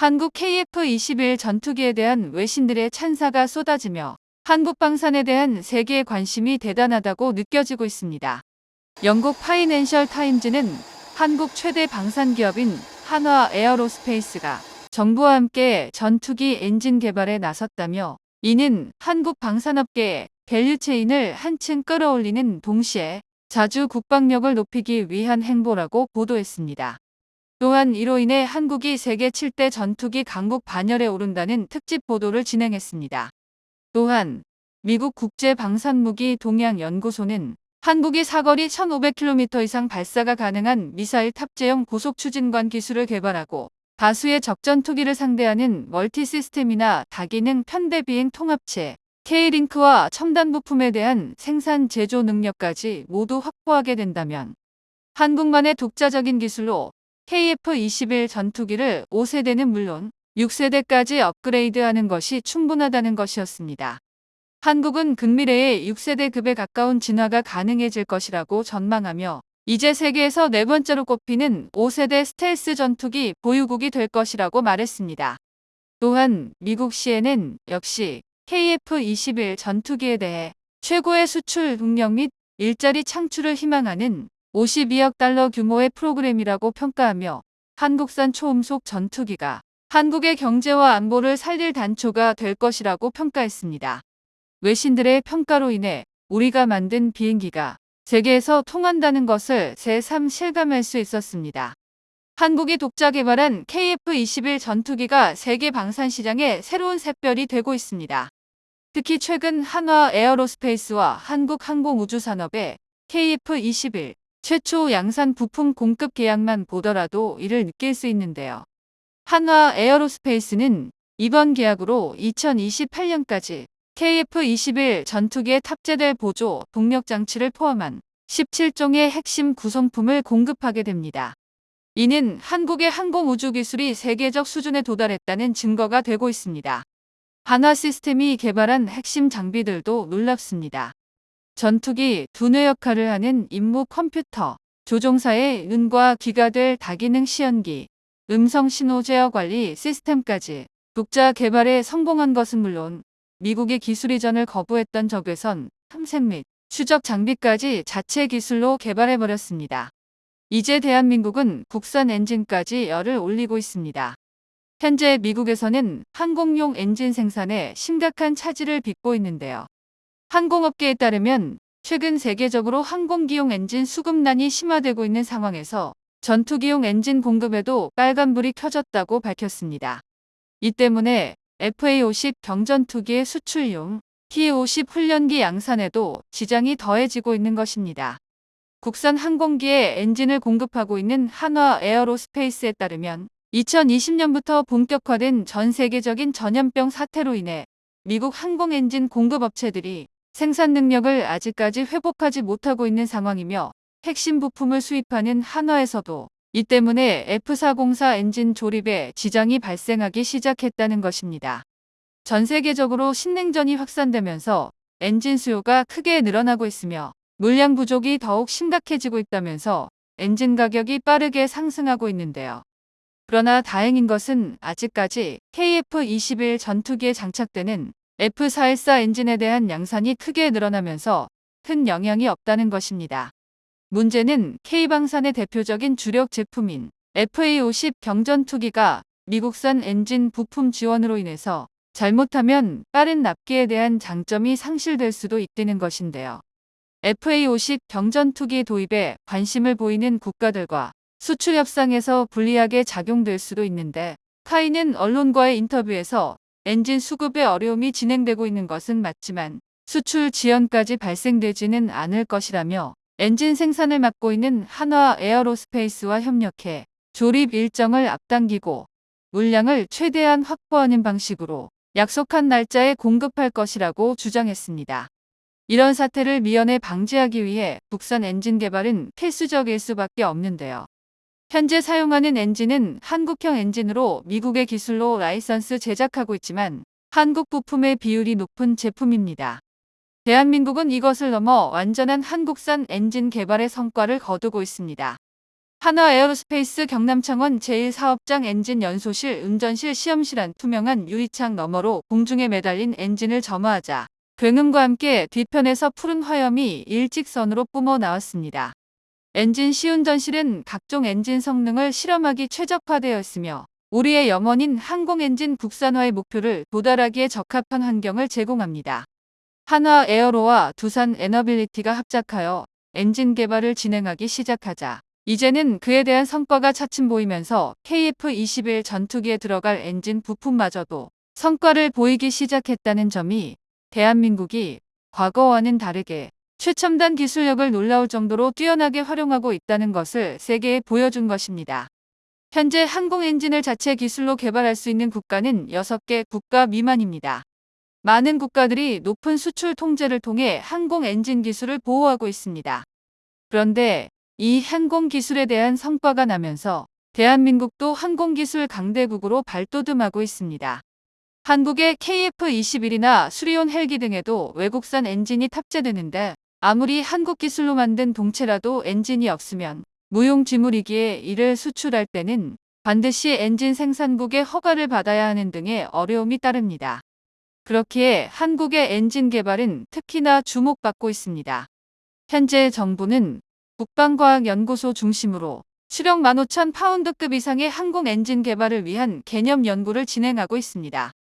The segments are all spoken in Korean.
한국 KF-21 전투기에 대한 외신들의 찬사가 쏟아지며 한국 방산에 대한 세계의 관심이 대단하다고 느껴지고 있습니다. 영국 파이낸셜 타임즈는 한국 최대 방산 기업인 한화 에어로스페이스가 정부와 함께 전투기 엔진 개발에 나섰다며 이는 한국 방산업계의 밸류체인을 한층 끌어올리는 동시에 자주 국방력을 높이기 위한 행보라고 보도했습니다. 또한 이로 인해 한국이 세계 7대 전투기 강국 반열에 오른다는 특집 보도를 진행했습니다. 또한 미국 국제방산무기 동양연구소는 한국이 사거리 1500km 이상 발사가 가능한 미사일 탑재형 고속추진관 기술을 개발하고 다수의 적전투기를 상대하는 멀티 시스템이나 다기능 편대비행 통합체, K링크와 첨단 부품에 대한 생산 제조 능력까지 모두 확보하게 된다면 한국만의 독자적인 기술로 KF-21 전투기를 5세대는 물론 6세대까지 업그레이드하는 것이 충분하다는 것이었습니다. 한국은 근미래에 6세대 급에 가까운 진화가 가능해질 것이라고 전망하며 이제 세계에서 네 번째로 꼽히는 5세대 스텔스 전투기 보유국이 될 것이라고 말했습니다. 또한 미국 CNN 역시 KF-21 전투기에 대해 최고의 수출 능력 및 일자리 창출을 희망하는 52억 달러 규모의 프로그램이라고 평가하며 한국산 초음속 전투기가 한국의 경제와 안보를 살릴 단초가 될 것이라고 평가했습니다. 외신들의 평가로 인해 우리가 만든 비행기가 세계에서 통한다는 것을 새삼 실감할 수 있었습니다. 한국이 독자 개발한 KF-21 전투기가 세계 방산 시장의 새로운 샛별이 되고 있습니다. 특히 최근 한화 에어로스페이스와 한국항공우주산업의 KF-21 최초 양산 부품 공급 계약만 보더라도 이를 느낄 수 있는데요. 한화 에어로스페이스는 이번 계약으로 2028년까지 KF-21 전투기에 탑재될 보조 동력 장치를 포함한 17종의 핵심 구성품을 공급하게 됩니다. 이는 한국의 항공우주 기술이 세계적 수준에 도달했다는 증거가 되고 있습니다. 한화 시스템이 개발한 핵심 장비들도 놀랍습니다. 전투기 두뇌 역할을 하는 임무 컴퓨터, 조종사의 눈과 귀가 될 다기능 시연기, 음성 신호 제어 관리 시스템까지 독자 개발에 성공한 것은 물론 미국의 기술 이전을 거부했던 적외선, 탐색 및 추적 장비까지 자체 기술로 개발해버렸습니다. 이제 대한민국은 국산 엔진까지 열을 올리고 있습니다. 현재 미국에서는 항공용 엔진 생산에 심각한 차질을 빚고 있는데요. 항공업계에 따르면 최근 세계적으로 항공기용 엔진 수급난이 심화되고 있는 상황에서 전투기용 엔진 공급에도 빨간불이 켜졌다고 밝혔습니다. 이 때문에 FA-50 경전투기의 수출용 T-50 훈련기 양산에도 지장이 더해지고 있는 것입니다. 국산 항공기에 엔진을 공급하고 있는 한화 에어로스페이스에 따르면 2020년부터 본격화된 전 세계적인 전염병 사태로 인해 미국 항공 엔진 공급 업체들이 생산 능력을 아직까지 회복하지 못하고 있는 상황이며 핵심 부품을 수입하는 한화에서도 이 때문에 F404 엔진 조립에 지장이 발생하기 시작했다는 것입니다. 전 세계적으로 신냉전이 확산되면서 엔진 수요가 크게 늘어나고 있으며 물량 부족이 더욱 심각해지고 있다면서 엔진 가격이 빠르게 상승하고 있는데요. 그러나 다행인 것은 아직까지 KF-21 전투기에 장착되는 F414 엔진에 대한 양산이 크게 늘어나면서 큰 영향이 없다는 것입니다. 문제는 K방산의 대표적인 주력 제품인 FA-50 경전투기가 미국산 엔진 부품 지원으로 인해서 잘못하면 빠른 납기에 대한 장점이 상실될 수도 있다는 것인데요. FA-50 경전투기 도입에 관심을 보이는 국가들과 수출 협상에서 불리하게 작용될 수도 있는데 카이는 언론과의 인터뷰에서 엔진 수급에 어려움이 진행되고 있는 것은 맞지만 수출 지연까지 발생되지는 않을 것이라며 엔진 생산을 맡고 있는 한화 에어로스페이스와 협력해 조립 일정을 앞당기고 물량을 최대한 확보하는 방식으로 약속한 날짜에 공급할 것이라고 주장했습니다. 이런 사태를 미연에 방지하기 위해 국산 엔진 개발은 필수적일 수밖에 없는데요. 현재 사용하는 엔진은 한국형 엔진으로 미국의 기술로 라이선스 제작하고 있지만 한국 부품의 비율이 높은 제품입니다. 대한민국은 이것을 넘어 완전한 한국산 엔진 개발의 성과를 거두고 있습니다. 한화 에어로스페이스 경남창원 제1사업장 엔진 연소실 운전실 시험실 안 투명한 유리창 너머로 공중에 매달린 엔진을 점화하자 굉음과 함께 뒤편에서 푸른 화염이 일직선으로 뿜어 나왔습니다. 엔진 시운전실은 각종 엔진 성능을 실험하기 최적화되어 있으며 우리의 염원인 항공엔진 국산화의 목표를 도달하기에 적합한 환경을 제공합니다. 한화 에어로와 두산 에너빌리티가 합작하여 엔진 개발을 진행하기 시작하자 이제는 그에 대한 성과가 차츰 보이면서 KF-21 전투기에 들어갈 엔진 부품마저도 성과를 보이기 시작했다는 점이 대한민국이 과거와는 다르게 최첨단 기술력을 놀라울 정도로 뛰어나게 활용하고 있다는 것을 세계에 보여준 것입니다. 현재 항공 엔진을 자체 기술로 개발할 수 있는 국가는 6개 국가 미만입니다. 많은 국가들이 높은 수출 통제를 통해 항공 엔진 기술을 보호하고 있습니다. 그런데 이 항공 기술에 대한 성과가 나면서 대한민국도 항공기술 강대국으로 발돋움하고 있습니다. 한국의 KF-21이나 수리온 헬기 등에도 외국산 엔진이 탑재되는데 아무리 한국 기술로 만든 동체라도 엔진이 없으면 무용지물이기에 이를 수출할 때는 반드시 엔진 생산국의 허가를 받아야 하는 등의 어려움이 따릅니다. 그렇기에 한국의 엔진 개발은 특히나 주목받고 있습니다. 현재 정부는 국방과학연구소 중심으로 수령 15,000파운드급 이상의 항공 엔진 개발을 위한 개념 연구를 진행하고 있습니다.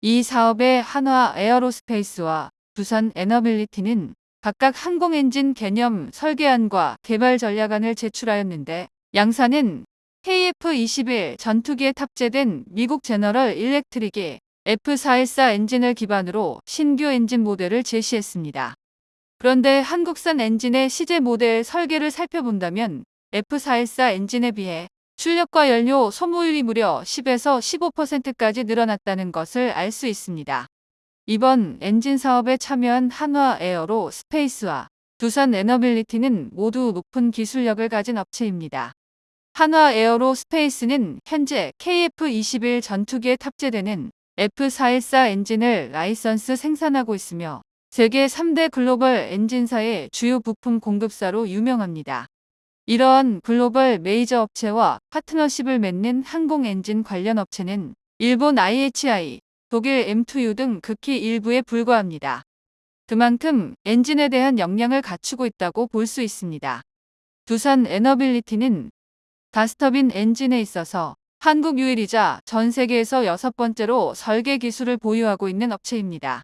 이 사업에 한화 에어로스페이스와 두산 에너빌리티는 각각 항공 엔진 개념 설계안과 개발 전략안을 제출하였는데 양사는 KF-21 전투기에 탑재된 미국 제너럴 일렉트릭의 F414 엔진을 기반으로 신규 엔진 모델을 제시했습니다. 그런데 한국산 엔진의 시제 모델 설계를 살펴본다면 F414 엔진에 비해 출력과 연료 소모율이 무려 10에서 15%까지 늘어났다는 것을 알 수 있습니다. 이번 엔진 사업에 참여한 한화 에어로 스페이스와 두산 에너빌리티는 모두 높은 기술력을 가진 업체입니다. 한화 에어로 스페이스는 현재 KF-21 전투기에 탑재되는 F414 엔진을 라이선스 생산하고 있으며 세계 3대 글로벌 엔진사의 주요 부품 공급사로 유명합니다. 이러한 글로벌 메이저 업체와 파트너십을 맺는 항공 엔진 관련 업체는 일본 IHI, 독일 M2U 등 극히 일부에 불과합니다. 그만큼 엔진에 대한 역량을 갖추고 있다고 볼 수 있습니다. 두산 에너빌리티는 가스터빈 엔진에 있어서 한국 유일이자 전 세계에서 여섯 번째로 설계 기술을 보유하고 있는 업체입니다.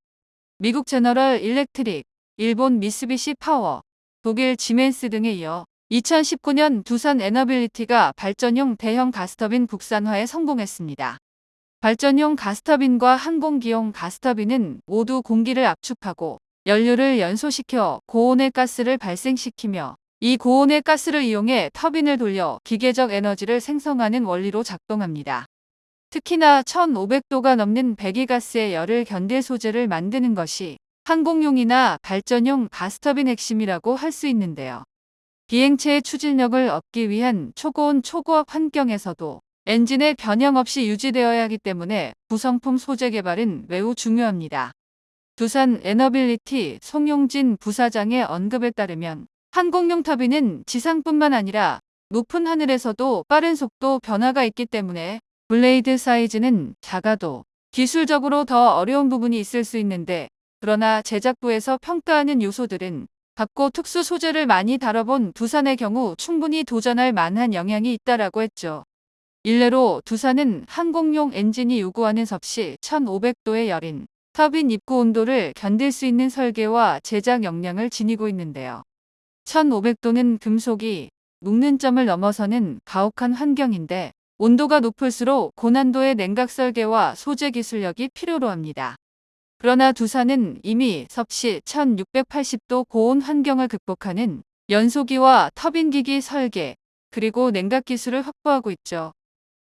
미국 제너럴 일렉트릭, 일본 미쓰비시 파워, 독일 지멘스 등에 이어 2019년 두산 에너빌리티가 발전용 대형 가스터빈 국산화에 성공했습니다. 발전용 가스터빈과 항공기용 가스터빈은 모두 공기를 압축하고 연료를 연소시켜 고온의 가스를 발생시키며 이 고온의 가스를 이용해 터빈을 돌려 기계적 에너지를 생성하는 원리로 작동합니다. 특히나 1500도가 넘는 배기가스의 열을 견딜 소재를 만드는 것이 항공용이나 발전용 가스터빈 핵심이라고 할 수 있는데요. 비행체의 추진력을 얻기 위한 초고온 초고압 환경에서도 엔진의 변형 없이 유지되어야 하기 때문에 구성품 소재 개발은 매우 중요합니다. 두산 에너빌리티 송용진 부사장의 언급에 따르면 항공용 터빈은 지상뿐만 아니라 높은 하늘에서도 빠른 속도 변화가 있기 때문에 블레이드 사이즈는 작아도 기술적으로 더 어려운 부분이 있을 수 있는데 그러나 제작부에서 평가하는 요소들은 갖고 특수 소재를 많이 다뤄본 두산의 경우 충분히 도전할 만한 영향이 있다라고 했죠. 일례로 두산은 항공용 엔진이 요구하는 섭씨 1500도의 열인 터빈 입구 온도를 견딜 수 있는 설계와 제작 역량을 지니고 있는데요. 1500도는 금속이 녹는 점을 넘어서는 가혹한 환경인데 온도가 높을수록 고난도의 냉각 설계와 소재 기술력이 필요로 합니다. 그러나 두산은 이미 섭씨 1680도 고온 환경을 극복하는 연소기와 터빈기기 설계, 그리고 냉각 기술을 확보하고 있죠.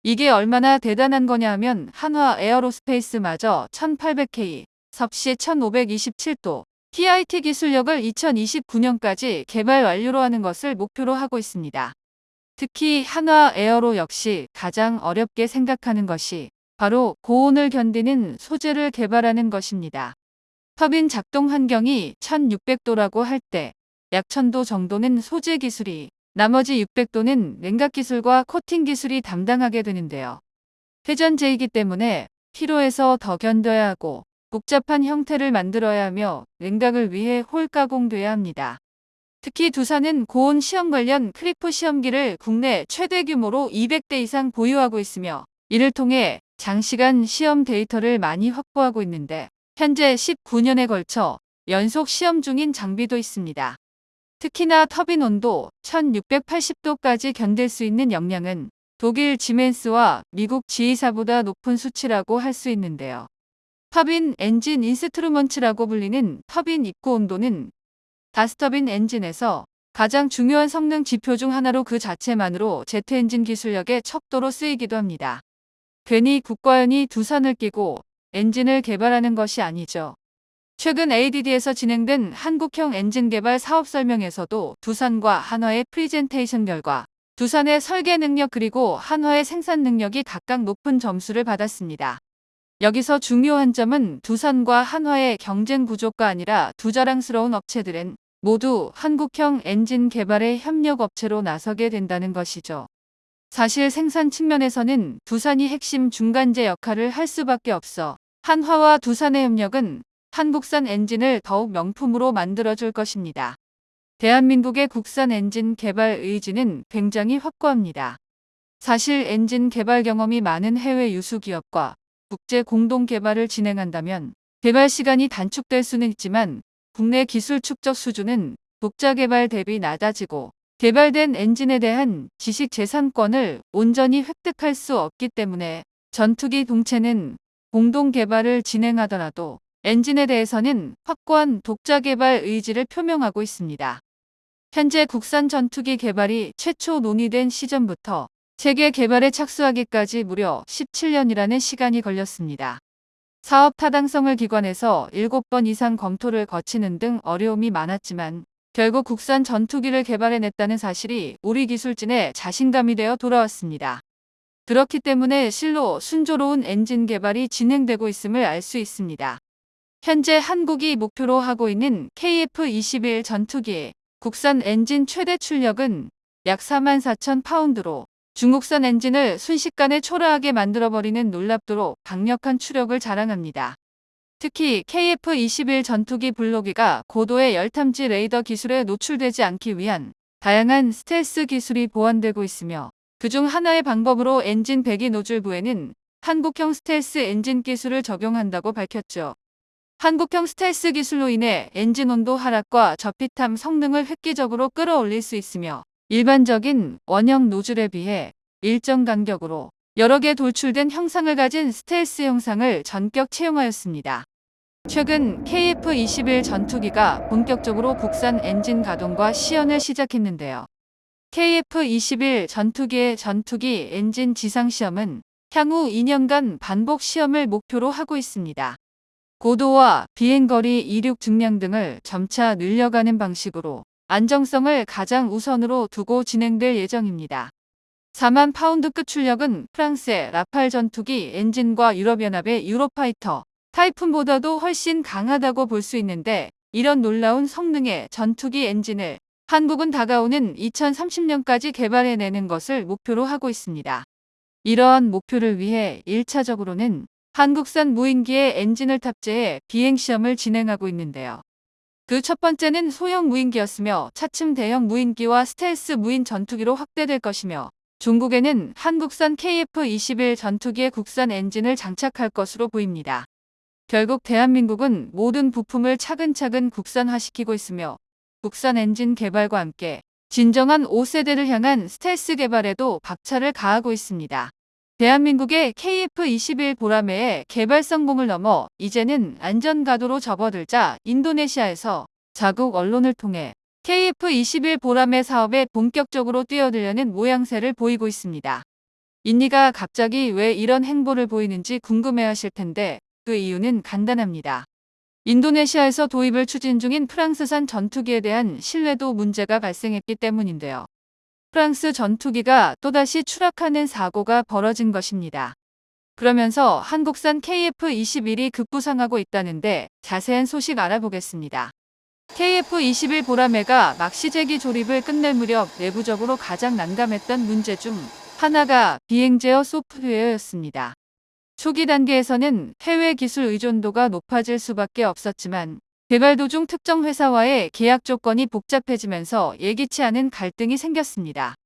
이게 얼마나 대단한 거냐 하면 한화 에어로스페이스마저 1800K, 섭씨 1527도, TIT 기술력을 2029년까지 개발 완료로 하는 것을 목표로 하고 있습니다. 특히 한화 에어로 역시 가장 어렵게 생각하는 것이 바로 고온을 견디는 소재를 개발하는 것입니다. 터빈 작동 환경이 1600도라고 할 때 약 1000도 정도는 소재 기술이 나머지 600도는 냉각 기술과 코팅 기술이 담당하게 되는데요. 회전제이기 때문에 필요해서 더 견뎌야 하고 복잡한 형태를 만들어야 하며 냉각을 위해 홀 가공돼야 합니다. 특히 두산은 고온 시험 관련 크리프 시험기를 국내 최대 규모로 200대 이상 보유하고 있으며 이를 통해 장시간 시험 데이터를 많이 확보하고 있는데 현재 19년에 걸쳐 연속 시험 중인 장비도 있습니다. 특히나 터빈 온도 1680도까지 견딜 수 있는 역량은 독일 지멘스와 미국 지휘사보다 높은 수치라고 할 수 있는데요. 터빈 엔진 인스트루먼츠라고 불리는 터빈 입구 온도는 가스터빈 엔진에서 가장 중요한 성능 지표 중 하나로 그 자체만으로 제트 엔진 기술력의 척도로 쓰이기도 합니다. 괜히 국과연이 두 선을 끼고 엔진을 개발하는 것이 아니죠. 최근 ADD에서 진행된 한국형 엔진 개발 사업 설명에서도 두산과 한화의 프리젠테이션 결과 두산의 설계 능력 그리고 한화의 생산 능력이 각각 높은 점수를 받았습니다. 여기서 중요한 점은 두산과 한화의 경쟁 구조가 아니라 두 자랑스러운 업체들은 모두 한국형 엔진 개발의 협력 업체로 나서게 된다는 것이죠. 사실 생산 측면에서는 두산이 핵심 중간재 역할을 할 수밖에 없어 한화와 두산의 협력은 한국산 엔진을 더욱 명품으로 만들어줄 것입니다. 대한민국의 국산 엔진 개발 의지는 굉장히 확고합니다. 사실 엔진 개발 경험이 많은 해외 유수 기업과 국제 공동 개발을 진행한다면 개발 시간이 단축될 수는 있지만 국내 기술 축적 수준은 독자 개발 대비 낮아지고 개발된 엔진에 대한 지식 재산권을 온전히 획득할 수 없기 때문에 전투기 동체는 공동 개발을 진행하더라도 엔진에 대해서는 확고한 독자 개발 의지를 표명하고 있습니다. 현재 국산 전투기 개발이 최초 논의된 시점부터 체계 개발에 착수하기까지 무려 17년이라는 시간이 걸렸습니다. 사업 타당성을 기관에서 7번 이상 검토를 거치는 등 어려움이 많았지만 결국 국산 전투기를 개발해냈다는 사실이 우리 기술진의 자신감이 되어 돌아왔습니다. 그렇기 때문에 실로 순조로운 엔진 개발이 진행되고 있음을 알 수 있습니다. 현재 한국이 목표로 하고 있는 KF-21 전투기의 국산 엔진 최대 출력은 약 4만 4천 파운드로 중국산 엔진을 순식간에 초라하게 만들어버리는 놀랍도록 강력한 추력을 자랑합니다. 특히 KF-21 전투기 블로기가 고도의 열탐지 레이더 기술에 노출되지 않기 위한 다양한 스텔스 기술이 보완되고 있으며 그중 하나의 방법으로 엔진 배기 노즐부에는 한국형 스텔스 엔진 기술을 적용한다고 밝혔죠. 한국형 스텔스 기술로 인해 엔진 온도 하락과 저피탐 성능을 획기적으로 끌어올릴 수 있으며 일반적인 원형 노즐에 비해 일정 간격으로 여러 개 돌출된 형상을 가진 스텔스 형상을 전격 채용하였습니다. 최근 KF-21 전투기가 본격적으로 국산 엔진 가동과 시연을 시작했는데요. KF-21 전투기의 전투기 엔진 지상 시험은 향후 2년간 반복 시험을 목표로 하고 있습니다. 고도와 비행거리 이륙 증량 등을 점차 늘려가는 방식으로 안정성을 가장 우선으로 두고 진행될 예정입니다. 4만 파운드급 출력은 프랑스의 라팔 전투기 엔진과 유럽연합의 유로파이터 타이푼보다도 훨씬 강하다고 볼 수 있는데 이런 놀라운 성능의 전투기 엔진을 한국은 다가오는 2030년까지 개발해내는 것을 목표로 하고 있습니다. 이러한 목표를 위해 1차적으로는 한국산 무인기에 엔진을 탑재해 비행시험을 진행하고 있는데요. 그 첫 번째는 소형 무인기였으며 차츰 대형 무인기와 스텔스 무인 전투기로 확대될 것이며 중국에는 한국산 KF-21 전투기의 국산 엔진을 장착할 것으로 보입니다. 결국 대한민국은 모든 부품을 차근차근 국산화시키고 있으며 국산 엔진 개발과 함께 진정한 5세대를 향한 스텔스 개발에도 박차를 가하고 있습니다. 대한민국의 KF-21 보라매의 개발 성공을 넘어 이제는 안전가도로 접어들자 인도네시아에서 자국 언론을 통해 KF-21 보라매 사업에 본격적으로 뛰어들려는 모양새를 보이고 있습니다. 인니가 갑자기 왜 이런 행보를 보이는지 궁금해하실 텐데 그 이유는 간단합니다. 인도네시아에서 도입을 추진 중인 프랑스산 전투기에 대한 신뢰도 문제가 발생했기 때문인데요. 프랑스 전투기가 또다시 추락하는 사고가 벌어진 것입니다. 그러면서 한국산 KF-21이 급부상하고 있다는데 자세한 소식 알아보겠습니다. KF-21 보라매가 막시제기 조립을 끝낼 무렵 내부적으로 가장 난감했던 문제 중 하나가 비행 제어 소프트웨어였습니다. 초기 단계에서는 해외 기술 의존도가 높아질 수밖에 없었지만 개발 도중 특정 회사와의 계약 조건이 복잡해지면서 예기치 않은 갈등이 생겼습니다.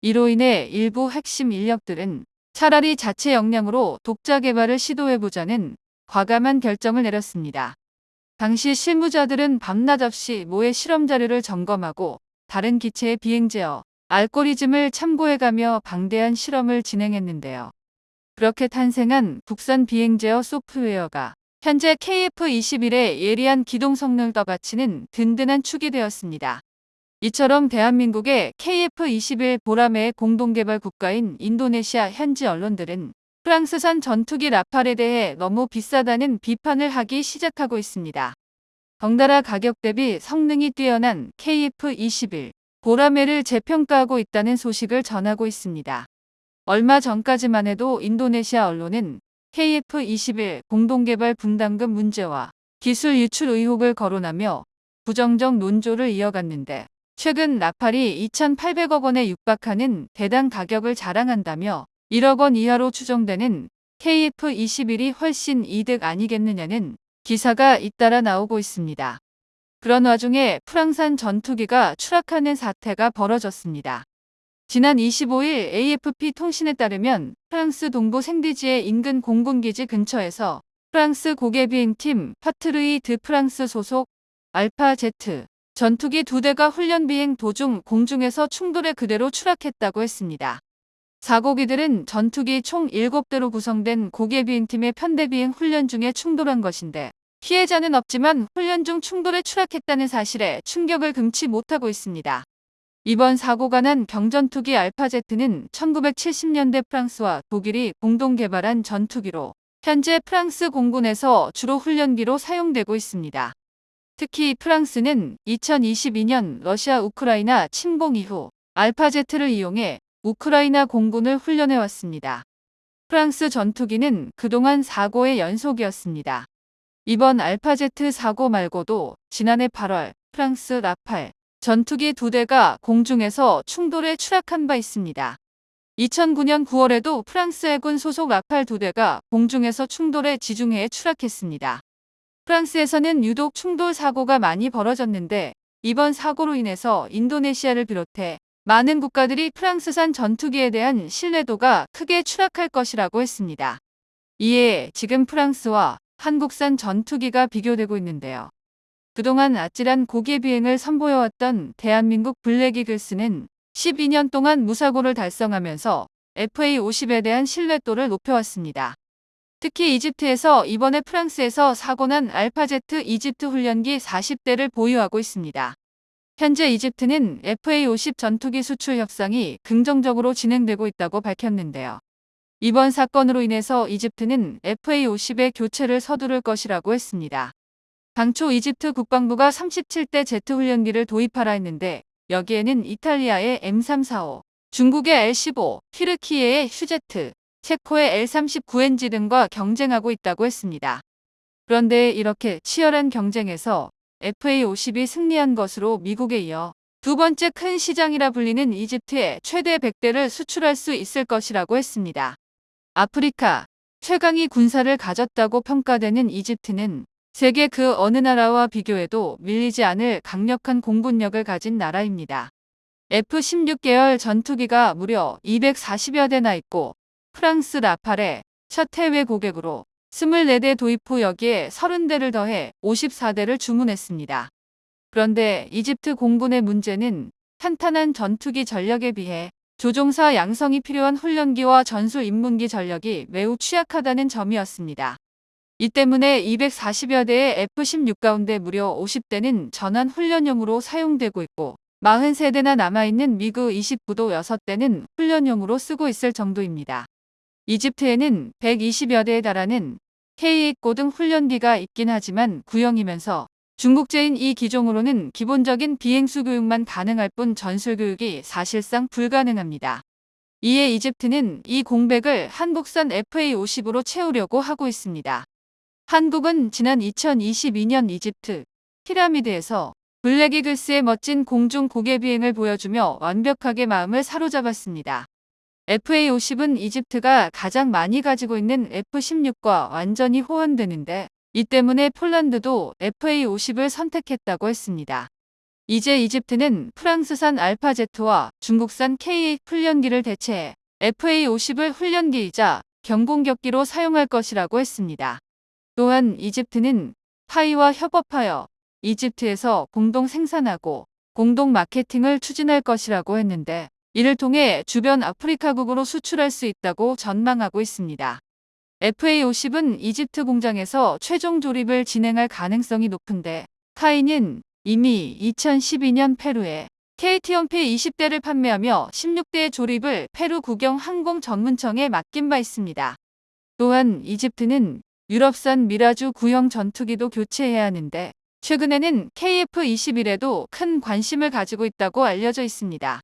이로 인해 일부 핵심 인력들은 차라리 자체 역량으로 독자 개발을 시도해보자는 과감한 결정을 내렸습니다. 당시 실무자들은 밤낮 없이 모의 실험 자료를 점검하고 다른 기체의 비행 제어, 알고리즘을 참고해가며 방대한 실험을 진행했는데요. 그렇게 탄생한 국산 비행 제어 소프트웨어가 현재 KF-21의 예리한 기동 성능을 떠받치는 든든한 축이 되었습니다. 이처럼 대한민국의 KF-21 보라매의 공동개발 국가인 인도네시아 현지 언론들은 프랑스산 전투기 라팔에 대해 너무 비싸다는 비판을 하기 시작하고 있습니다. 덩달아 가격 대비 성능이 뛰어난 KF-21 보라매를 재평가하고 있다는 소식을 전하고 있습니다. 얼마 전까지만 해도 인도네시아 언론은 KF-21 공동개발 분담금 문제와 기술 유출 의혹을 거론하며 부정적 논조를 이어갔는데 최근 라팔이 2,800억 원에 육박하는 대당 가격을 자랑한다며 1억 원 이하로 추정되는 KF-21이 훨씬 이득 아니겠느냐는 기사가 잇따라 나오고 있습니다. 그런 와중에 프랑산 전투기가 추락하는 사태가 벌어졌습니다. 지난 25일 AFP 통신에 따르면 프랑스 동부 생디지의 인근 공군기지 근처에서 프랑스 고개 비행팀 파트르이 드 프랑스 소속 알파 제트 전투기 두 대가 훈련 비행 도중 공중에서 충돌해 그대로 추락했다고 했습니다. 사고기들은 전투기 총 7대로 구성된 고개 비행팀의 편대 비행 훈련 중에 충돌한 것인데 피해자는 없지만 훈련 중 충돌에 추락했다는 사실에 충격을 금치 못하고 있습니다. 이번 사고가 난 경전투기 알파제트는 1970년대 프랑스와 독일이 공동 개발한 전투기로 현재 프랑스 공군에서 주로 훈련기로 사용되고 있습니다. 특히 프랑스는 2022년 러시아 우크라이나 침공 이후 알파제트를 이용해 우크라이나 공군을 훈련해 왔습니다. 프랑스 전투기는 그동안 사고의 연속이었습니다. 이번 알파제트 사고 말고도 지난해 8월 프랑스 라팔 전투기 두 대가 공중에서 충돌에 추락한 바 있습니다. 2009년 9월에도 프랑스 해군 소속 라팔 두 대가 공중에서 충돌에 지중해에 추락했습니다. 프랑스에서는 유독 충돌 사고가 많이 벌어졌는데 이번 사고로 인해서 인도네시아를 비롯해 많은 국가들이 프랑스산 전투기에 대한 신뢰도가 크게 추락할 것이라고 했습니다. 이에 지금 프랑스와 한국산 전투기가 비교되고 있는데요. 그동안 아찔한 고개 비행을 선보여왔던 대한민국 블랙이글스는 12년 동안 무사고를 달성하면서 FA50에 대한 신뢰도를 높여왔습니다. 특히 이집트에서 이번에 프랑스에서 사고난 알파제트 이집트 훈련기 40대를 보유하고 있습니다. 현재 이집트는 FA50 전투기 수출 협상이 긍정적으로 진행되고 있다고 밝혔는데요. 이번 사건으로 인해서 이집트는 FA50의 교체를 서두를 것이라고 했습니다. 당초 이집트 국방부가 37대 제트 훈련기를 도입하라 했는데 여기에는 이탈리아의 M345, 중국의 L15, 튀르키예의 휴제트, 체코의 L39NG 등과 경쟁하고 있다고 했습니다. 그런데 이렇게 치열한 경쟁에서 FA50이 승리한 것으로 미국에 이어 두 번째 큰 시장이라 불리는 이집트에 최대 100대를 수출할 수 있을 것이라고 했습니다. 아프리카 최강의 군사를 가졌다고 평가되는 이집트는 세계 그 어느 나라와 비교해도 밀리지 않을 강력한 공군력을 가진 나라입니다. F-16 계열 전투기가 무려 240여 대나 있고 프랑스 라팔의 첫 해외 고객으로 24대 도입 후 여기에 30대를 더해 54대를 주문했습니다. 그런데 이집트 공군의 문제는 탄탄한 전투기 전력에 비해 조종사 양성이 필요한 훈련기와 전술 입문기 전력이 매우 취약하다는 점이었습니다. 이 때문에 240여 대의 F-16 가운데 무려 50대는 전환 훈련용으로 사용되고 있고 43대나 남아있는 미그 29도 6대는 훈련용으로 쓰고 있을 정도입니다. 이집트에는 120여 대에 달하는 K 고등 훈련기가 있긴 하지만 구형이면서 중국제인 이 기종으로는 기본적인 비행수 교육만 가능할 뿐 전술 교육이 사실상 불가능합니다. 이에 이집트는 이 공백을 한국산 FA50으로 채우려고 하고 있습니다. 한국은 지난 2022년 이집트 피라미드에서 블랙 이글스의 멋진 공중 고개 비행을 보여주며 완벽하게 마음을 사로잡았습니다. FA50은 이집트가 가장 많이 가지고 있는 F16과 완전히 호환되는데 이 때문에 폴란드도 FA50을 선택했다고 했습니다. 이제 이집트는 프랑스산 알파제트와 중국산 K8 훈련기를 대체해 FA50을 훈련기이자 경공격기로 사용할 것이라고 했습니다. 또한 이집트는 파이와 협업하여 이집트에서 공동 생산하고 공동 마케팅을 추진할 것이라고 했는데 이를 통해 주변 아프리카국으로 수출할 수 있다고 전망하고 있습니다. FA50은 이집트 공장에서 최종 조립을 진행할 가능성이 높은데 카이는 이미 2012년 페루에 KT연P 20대를 판매하며 16대의 조립을 페루 국영 항공 전문청에 맡긴 바 있습니다. 또한 이집트는 유럽산 미라주 구형 전투기도 교체해야 하는데 최근에는 KF-21에도 큰 관심을 가지고 있다고 알려져 있습니다.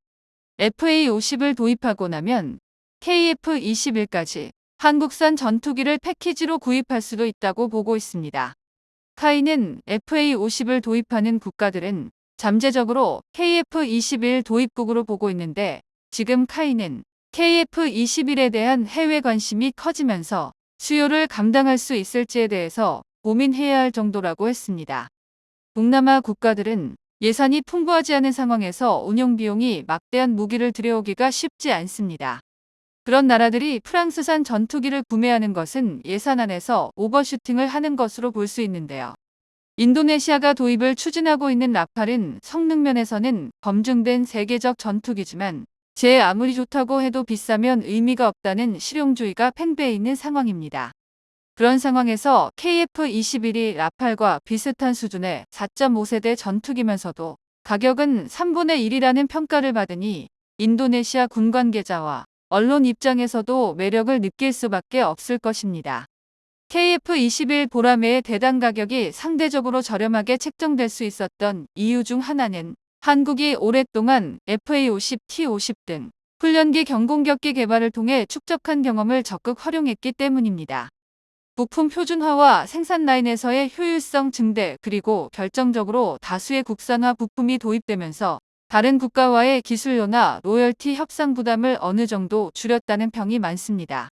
FA-50을 도입하고 나면 KF-21까지 한국산 전투기를 패키지로 구입할 수도 있다고 보고 있습니다. 카이는 FA-50을 도입하는 국가들은 잠재적으로 KF-21 도입국으로 보고 있는데 지금 카이는 KF-21에 대한 해외 관심이 커지면서 수요를 감당할 수 있을지에 대해서 고민해야 할 정도라고 했습니다. 동남아 국가들은 예산이 풍부하지 않은 상황에서 운용 비용이 막대한 무기를 들여오기가 쉽지 않습니다. 그런 나라들이 프랑스산 전투기를 구매하는 것은 예산 안에서 오버슈팅을 하는 것으로 볼 수 있는데요. 인도네시아가 도입을 추진하고 있는 라팔은 성능 면에서는 검증된 세계적 전투기지만 제 아무리 좋다고 해도 비싸면 의미가 없다는 실용주의가 팽배해 있는 상황입니다. 그런 상황에서 KF-21이 라팔과 비슷한 수준의 4.5세대 전투기면서도 가격은 3분의 1이라는 평가를 받으니 인도네시아 군 관계자와 언론 입장에서도 매력을 느낄 수밖에 없을 것입니다. KF-21 보라매의 대당 가격이 상대적으로 저렴하게 책정될 수 있었던 이유 중 하나는 한국이 오랫동안 FA-50, T-50 등 훈련기 경공격기 개발을 통해 축적한 경험을 적극 활용했기 때문입니다. 부품 표준화와 생산 라인에서의 효율성 증대 그리고 결정적으로 다수의 국산화 부품이 도입되면서 다른 국가와의 기술료나 로열티 협상 부담을 어느 정도 줄였다는 평이 많습니다.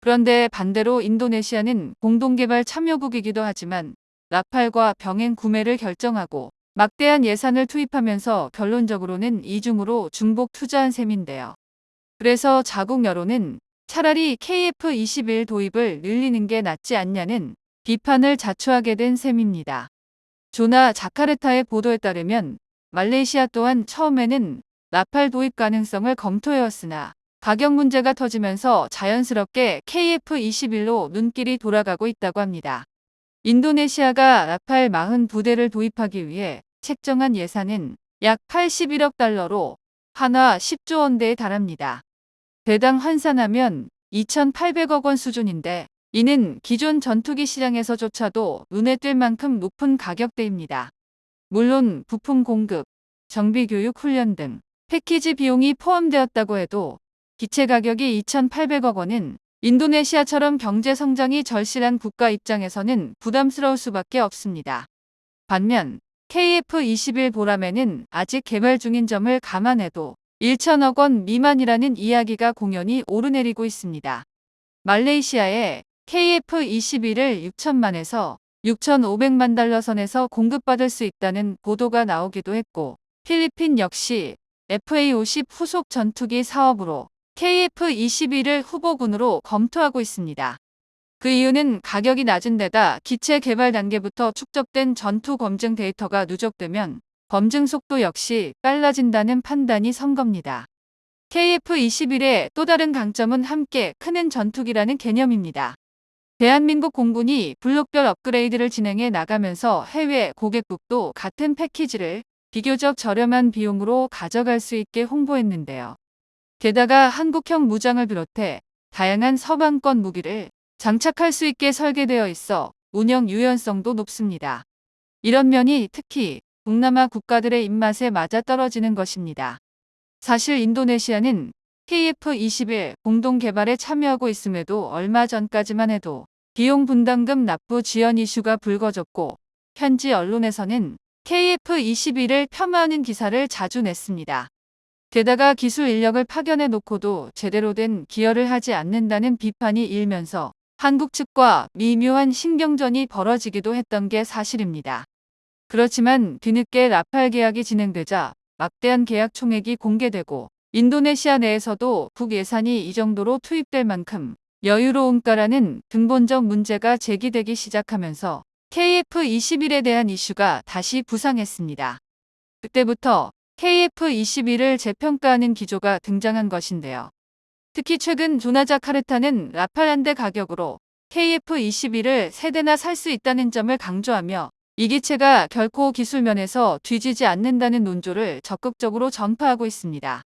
그런데 반대로 인도네시아는 공동개발 참여국이기도 하지만 라팔과 병행 구매를 결정하고 막대한 예산을 투입하면서 결론적으로는 이중으로 중복 투자한 셈인데요. 그래서 자국 여론은 차라리 KF-21 도입을 늘리는 게 낫지 않냐는 비판을 자초하게 된 셈입니다. 조나 자카르타의 보도에 따르면 말레이시아 또한 처음에는 라팔 도입 가능성을 검토해왔으나 가격 문제가 터지면서 자연스럽게 KF-21로 눈길이 돌아가고 있다고 합니다. 인도네시아가 라팔 42대를 도입하기 위해 책정한 예산은 약 81억 달러로 한화 10조 원대에 달합니다. 대당 환산하면 2,800억 원 수준인데 이는 기존 전투기 시장에서조차도 눈에 띌 만큼 높은 가격대입니다. 물론 부품 공급, 정비 교육 훈련 등 패키지 비용이 포함되었다고 해도 기체 가격이 2,800억 원은 인도네시아처럼 경제 성장이 절실한 국가 입장에서는 부담스러울 수밖에 없습니다. 반면 KF-21 보람에는 아직 개발 중인 점을 감안해도 1천억 원 미만이라는 이야기가 공연히 오르내리고 있습니다. 말레이시아에 KF-21을 6천만에서 6,500만 달러 선에서 공급받을 수 있다는 보도가 나오기도 했고 필리핀 역시 FA-50 후속 전투기 사업으로 KF-21을 후보군으로 검토하고 있습니다. 그 이유는 가격이 낮은 데다 기체 개발 단계부터 축적된 전투 검증 데이터가 누적되면 검증 속도 역시 빨라진다는 판단이 선 겁니다. KF-21의 또 다른 강점은 함께 크는 전투기라는 개념입니다. 대한민국 공군이 블록별 업그레이드를 진행해 나가면서 해외 고객국도 같은 패키지를 비교적 저렴한 비용으로 가져갈 수 있게 홍보했는데요. 게다가 한국형 무장을 비롯해 다양한 서방권 무기를 장착할 수 있게 설계되어 있어 운영 유연성도 높습니다. 이런 면이 특히 동남아 국가들의 입맛에 맞아떨어지는 것입니다. 사실 인도네시아는 KF-21 공동 개발에 참여하고 있음에도 얼마 전까지만 해도 비용 분담금 납부 지연 이슈가 불거졌고 현지 언론에서는 KF-21을 폄하하는 기사를 자주 냈습니다. 게다가 기술 인력을 파견해 놓고도 제대로 된 기여를 하지 않는다는 비판이 일면서 한국 측과 미묘한 신경전이 벌어지기도 했던 게 사실입니다. 그렇지만 뒤늦게 라팔 계약이 진행되자 막대한 계약 총액이 공개되고 인도네시아 내에서도 국예산이 이 정도로 투입될 만큼 여유로운가라는 근본적 문제가 제기되기 시작하면서 KF-21에 대한 이슈가 다시 부상했습니다. 그때부터 KF-21을 재평가하는 기조가 등장한 것인데요. 특히 최근 조나자 카르타는 라팔 한대 가격으로 KF-21을 세대나 살 수 있다는 점을 강조하며 이 기체가 결코 기술면에서 뒤지지 않는다는 논조를 적극적으로 전파하고 있습니다.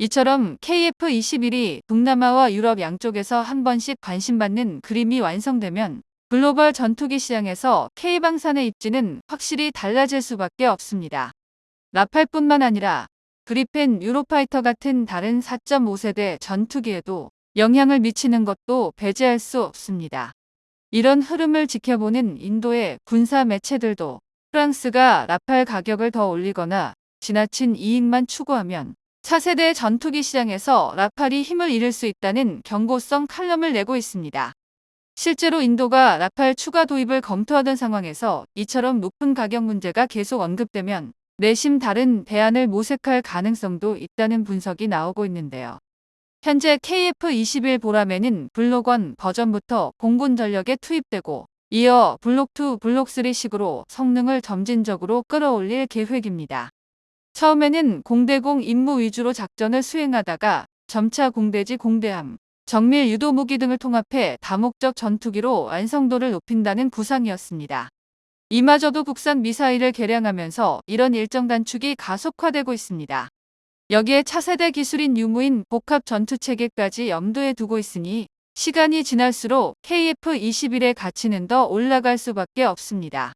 이처럼 KF-21이 동남아와 유럽 양쪽에서 한 번씩 관심받는 그림이 완성되면 글로벌 전투기 시장에서 K방산의 입지는 확실히 달라질 수밖에 없습니다. 라팔뿐만 아니라 그리펜 유로파이터 같은 다른 4.5세대 전투기에도 영향을 미치는 것도 배제할 수 없습니다. 이런 흐름을 지켜보는 인도의 군사 매체들도 프랑스가 라팔 가격을 더 올리거나 지나친 이익만 추구하면 차세대 전투기 시장에서 라팔이 힘을 잃을 수 있다는 경고성 칼럼을 내고 있습니다. 실제로 인도가 라팔 추가 도입을 검토하던 상황에서 이처럼 높은 가격 문제가 계속 언급되면 내심 다른 대안을 모색할 가능성도 있다는 분석이 나오고 있는데요. 현재 KF-21 보라매는 블록1 버전부터 공군 전력에 투입되고 이어 블록2, 블록3식으로 성능을 점진적으로 끌어올릴 계획입니다. 처음에는 공대공 임무 위주로 작전을 수행하다가 점차 공대지 공대함, 정밀 유도 무기 등을 통합해 다목적 전투기로 완성도를 높인다는 구상이었습니다. 이마저도 국산 미사일을 개량하면서 이런 일정 단축이 가속화되고 있습니다. 여기에 차세대 기술인 유무인 복합 전투 체계까지 염두에 두고 있으니 시간이 지날수록 KF-21의 가치는 더 올라갈 수밖에 없습니다.